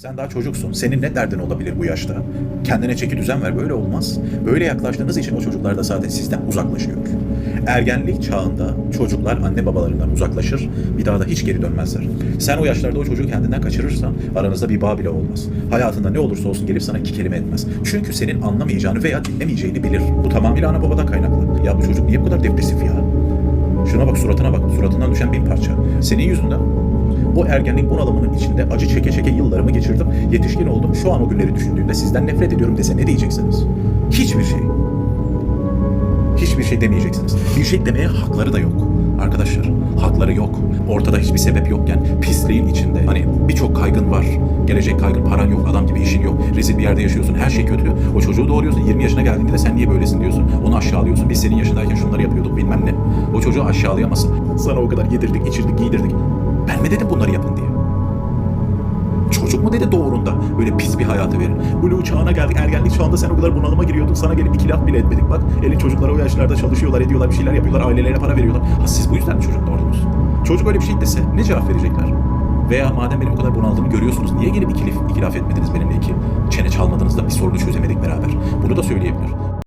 Sen daha çocuksun. Senin ne derdin olabilir bu yaşta? Kendine çeki düzen ver. Böyle olmaz. Böyle yaklaştığınız için o çocuklar da zaten sizden uzaklaşıyor. Ergenlik çağında çocuklar anne babalarından uzaklaşır. Bir daha da hiç geri dönmezler. Sen o yaşlarda o çocuğu kendinden kaçırırsan aranızda bir bağ bile olmaz. Hayatında ne olursa olsun gelip sana iki kelime etmez. Çünkü senin anlamayacağını veya dinlemeyeceğini bilir. Bu tamamıyla ana babadan kaynaklı. Ya bu çocuk niye bu kadar depresif ya? Şuna bak suratına bak. Suratından düşen bin parça. Senin yüzünden o ergenlik bunalımının içinde acı çeke çeke yıllarımı geçirdim. Yetişkin oldum. Şu an o günleri düşündüğümde sizden nefret ediyorum dese ne diyeceksiniz? Hiçbir şey. Hiçbir şey demeyeceksiniz. Bir şey demeye hakları da yok. Arkadaşlar hakları yok. Ortada hiçbir sebep yokken pisliğin içinde hani birçok kaygın var. Gelecek kaygın, paran yok, adam gibi işin yok. Rezil bir yerde yaşıyorsun. Her şey kötü. O çocuğu doğuruyorsun. 20 yaşına geldiğinde de sen niye böylesin diyorsun. Onu aşağılıyorsun. Biz senin yaşındayken şunları yapıyorduk bilmem ne. O çocuğu aşağılayamazsın. Sana o kadar yedirdik, içirdik, giydirdik. Ben mi dedim bunları yapın diye? Çocuk mu dedi doğurunda böyle pis bir hayatı verin. Blue çağına geldik ergenlik çağında sen o kadar bunalıma giriyordun sana gelip iki laf bile etmedik bak. Elin çocukları o yaşlarda çalışıyorlar ediyorlar bir şeyler yapıyorlar ailelerine para veriyorlar. Ha siz bu yüzden mi çocuk doğurdunuz? Çocuk öyle bir şey dese ne cevap verecekler? Veya madem benim o kadar bunaldığımı görüyorsunuz niye gelip iki, laf- iki laf etmediniz benimle iki çene çalmadınız da bir sorunu çözemedik beraber? Bunu da söyleyebilir.